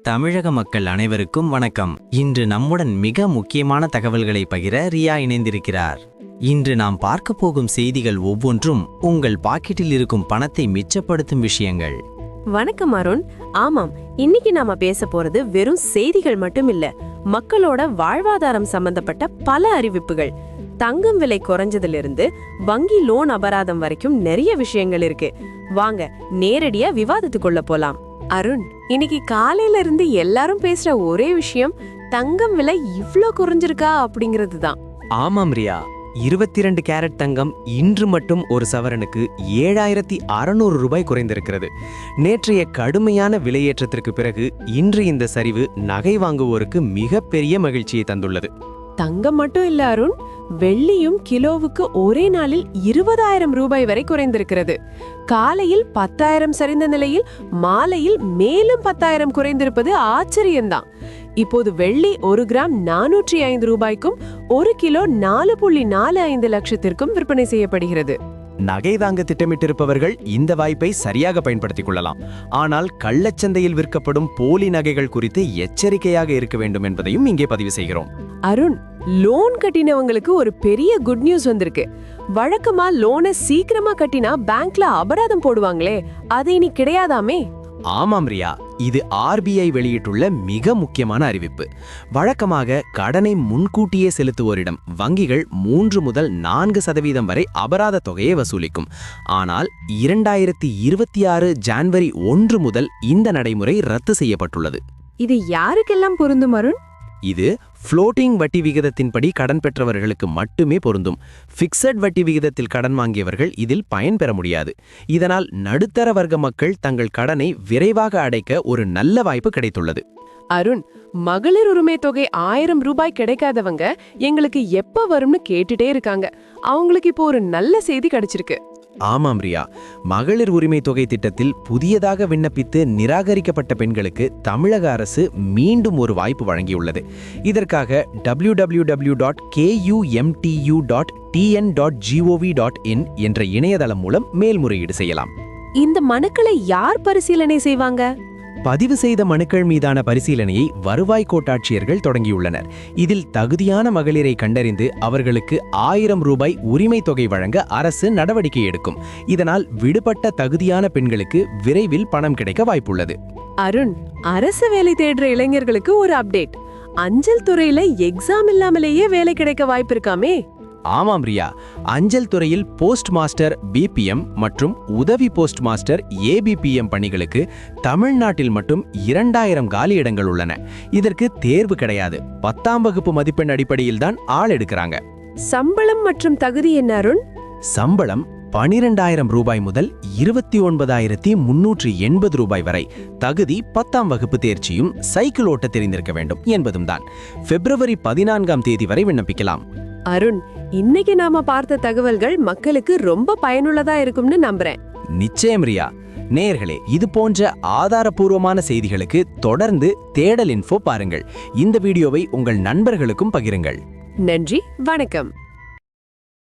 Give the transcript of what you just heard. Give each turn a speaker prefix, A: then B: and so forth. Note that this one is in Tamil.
A: தமிழக மக்கள் அனைவருக்கும் வணக்கம். இன்று நம்முடன் மிக முக்கியமான தகவல்களை பகிர ரியா இணைந்திருக்கிறார். இன்று நாம் பார்க்க போகும் செய்திகள் ஒவ்வொன்றும் உங்கள் பாக்கெட்டில் இருக்கும் பணத்தை மிச்சப்படுத்தும் விஷயங்கள்.
B: வணக்கம் அருண். ஆமாம் இன்னைக்கு நாம பேச போறது வெறும் செய்திகள் மட்டும் இல்ல மக்களோட வாழ்வாதாரம் சம்பந்தப்பட்ட பல அறிவிப்புகள். தங்கம் விலை குறைஞ்சதுல இருந்து வங்கி லோன் அபராதம் வரைக்கும் நிறைய விஷயங்கள் இருக்கு. வாங்க நேரடியா விவாதத்துக்குள்ள போலாம். அருண் இன்னைக்கு காலையில இருந்து எல்லாரும் பேசுற ஒரே விஷயம் தங்கம் விலை இவ்ளோ குறைஞ்சிருக்கா அப்படிங்கிறது தான்
C: ஆமாம் ரியா இருபத்தி ரெண்டு கேரட் தங்கம் இன்று மட்டும் ஒரு சவரனுக்கு ஏழாயிரத்தி அறநூறு ரூபாய் குறைந்திருக்கிறது. நேற்றைய கடுமையான விலையேற்றத்திற்கு பிறகு இன்று இந்த சரிவு நகை வாங்குவோருக்கு மிகப்பெரிய மகிழ்ச்சியை தந்துள்ளது.
B: தங்கம் மட்டும் இல்ல அருண் வெள்ளியும் கிலோவுக்கு ஒரே நாளில் இருபதாயிரம் ரூபாய் வரை குறைந்திருக்கிறது. காலையில் பத்தாயிரம் சரிந்த நிலையில் மாலையில் மேலும் பத்தாயிரம் குறைந்திருப்பது ஆச்சரியம்தான். இப்போது வெள்ளி ஒரு கிராம் நானூற்றி ஐந்து ரூபாய்க்கும் ஒரு கிலோ நாலு புள்ளி நாலு ஐந்து லட்சத்திற்கும் விற்பனை செய்யப்படுகிறது.
C: நகை வாங்க திட்டமிட்டிருப்பவர்கள் இந்த வாய்ப்பை சரியாக பயன்படுத்திக் கொள்ளலாம். ஆனால் கள்ளச்சந்தையில் விற்கப்படும் போலி நகைகள் குறித்து எச்சரிக்கையாக இருக்க வேண்டும் என்பதையும் இங்கே பதிவு செய்கிறோம்.
B: அருண் லோன் கட்டினவங்களுக்கு ஒரு பெரிய குட் நியூஸ் வந்திருக்கு. வழக்கமா லோனை சீக்கிரமா கட்டினா பேங்க்ல அபராதம் போடுவாங்களே அது இனி கிடையாதாமே?
C: ஆமாம் ரியா இது ஆர்பிஐ வெளியிட்டுள்ள மிக முக்கியமான அறிவிப்பு. வழக்கமாக கடனை முன்கூட்டியே செலுத்துவோரிடம் வங்கிகள் மூன்று முதல் நான்கு சதவீதம் வரை அபராத தொகையை வசூலிக்கும். ஆனால் இரண்டாயிரத்தி இருபத்தி ஆறு ஜான்வரி ஒன்று முதல் இந்த நடைமுறை ரத்து செய்யப்பட்டுள்ளது.
B: இது யாருக்கெல்லாம் பொருந்தும் அருண்?
C: இது ஃப்ளோட்டிங் வட்டி விகிதத்தின்படி கடன் பெற்றவர்களுக்கு மட்டுமே பொருந்தும். ஃபிக்ஸட் வட்டி விகிதத்தில் கடன் வாங்கியவர்கள் இதில் பயன்பெற முடியாது. இதனால் நடுத்தர வர்க்க மக்கள் தங்கள் கடனை விரைவாக அடைக்க ஒரு நல்ல வாய்ப்பு கிடைத்துள்ளது.
B: அருண் மகளிர் உரிமை தொகை ஆயிரம் ரூபாய் கிடைக்காதவங்க எங்களுக்கு எப்ப வரும்னு கேட்டுட்டே இருக்காங்க. அவங்களுக்கு இப்போ ஒரு நல்ல செய்தி கிடைச்சிருக்கு.
C: ஆமாம் ரியா. மகளிர் உரிமை தொகை திட்டத்தில் புதியதாக விண்ணப்பித்து நிராகரிக்கப்பட்ட பெண்களுக்கு தமிழக அரசு மீண்டும் ஒரு வாய்ப்பு வழங்கியுள்ளது. இதற்காக W W W dot KUMTU dot TN dot GOV dot in என்ற இணையதளம் மூலம் மேல்முறையீடு செய்யலாம்.
B: இந்த மனுக்களை யார் பரிசீலனை செய்வாங்க?
C: பதிவு செய்த மனுக்கள் மீதான பரிசீலனையை வருவாய் கோட்டாட்சியர்கள் தொடங்கியுள்ளனர். இதில் தகுதியான மகளிரை கண்டறிந்து அவர்களுக்கு ஆயிரம் ரூபாய் உரிமை தொகை வழங்க அரசு நடவடிக்கை எடுக்கும். இதனால் விடுபட்ட தகுதியான பெண்களுக்கு விரைவில் பணம் கிடைக்க வாய்ப்புள்ளது.
B: அருண் அரசு வேலை தேடுற இளைஞர்களுக்கு ஒரு அப்டேட். அஞ்சல் துறையில எக்ஸாம் இல்லாமலேயே வேலை கிடைக்க வாய்ப்பு இருக்காமே.
C: ஆமாம் ரியா. அஞ்சல் துறையில் போஸ்ட் மாஸ்டர் பிபிஎம் மற்றும் உதவி போஸ்ட் மாஸ்டர் ஏபிபிஎம் பணிகளுக்கு தமிழ்நாட்டில் மட்டும் இரண்டாயிரம் காலி இடங்கள் உள்ளன. இதற்கு தேர்வு கிடையாது. பத்தாம் வகுப்பு மதிப்பெண் அடிப்படையில் தான் ஆள் எடுக்கிறாங்க.
B: சம்பளம் மற்றும் தகுதி என்ன அருண்?
C: சம்பளம் பனிரெண்டாயிரம் ரூபாய் முதல் இருபத்தி ஒன்பதாயிரத்தி முன்னூற்றி எண்பது ரூபாய் வரை. தகுதி பத்தாம் வகுப்பு தேர்ச்சியும் சைக்கிள் ஓட்ட தெரிந்திருக்க வேண்டும் என்பதும் தான். பிப்ரவரி பதினான்காம் தேதி வரை விண்ணப்பிக்கலாம்.
B: அருண் இன்னைக்கு நாம பார்த்த தகவல்கள் மக்களுக்கு ரொம்ப பயனுள்ளதா இருக்கும்னு நம்புறேன்.
C: நிச்சயம் ரியா. நேயர்களே இது போன்ற ஆதாரபூர்வமான செய்திகளுக்கு தொடர்ந்து தேடல் இன்ஃபோ பாருங்கள். இந்த வீடியோவை உங்கள் நண்பர்களுக்கும் பகிருங்கள்.
B: நன்றி வணக்கம்.